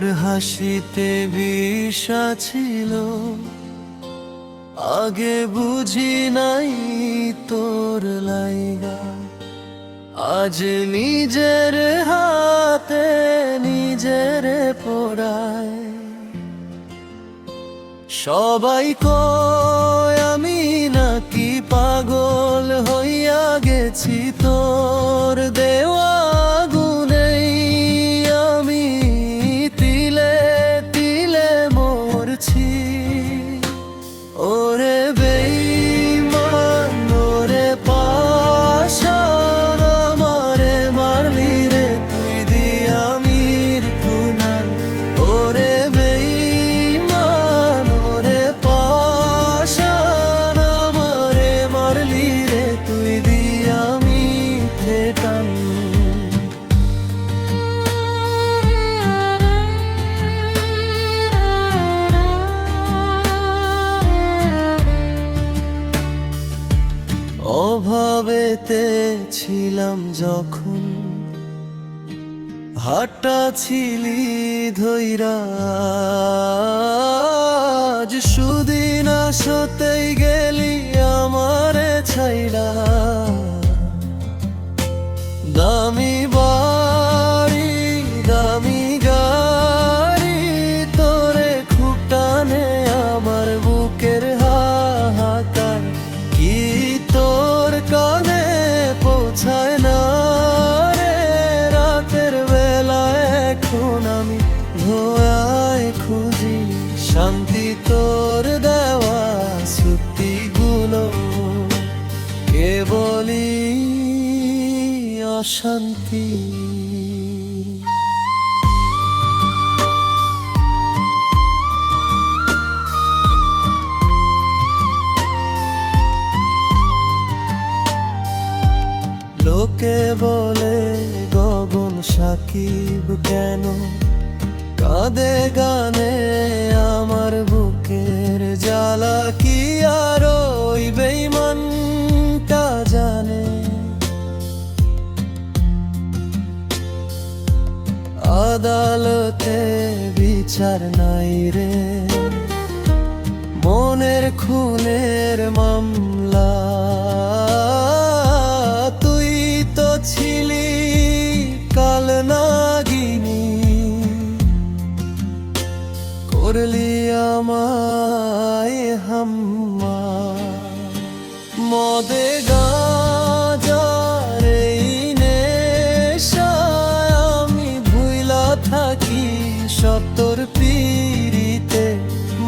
হাসিতে বিষা ছিল। আগে বুঝি নাই তোর লাইগা। আজ নিজের হাতে নিজের পোড়ায়। সবাই কয়, আমি নাকি অভাবেতে ছিলাম যখন। হাটা ছিলি ধৈরা। সুদিন আসতেই অশান্তি। লোকে বলে গগন সাকিব কেন? কাঁদে গানে আমার বুকের জ্বালা কি আর আদালতে বিচার নাই রে। মনের খুনের মামলা, তুই তো ছিলি কাল নাগিনী। করলি আমায় হাম্মা, মদে গাজার সত্তর পিড়িতে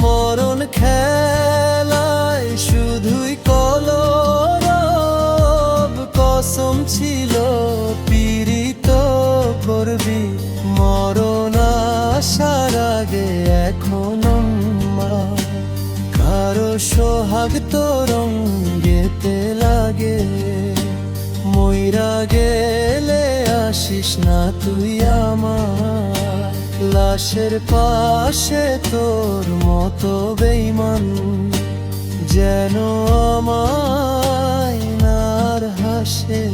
মরণ খেলায় শুধুই কলরব। কসম ছিল পীড়িত করবি মরণ আসার আগে এখনও কারও সোহাগ তরঙ্গেতে লাগে। ময়রা গেলে আসিস না তুই আমার। লাশের পাশে তোর মতো বেইমান যেন আমায় নার হাসে।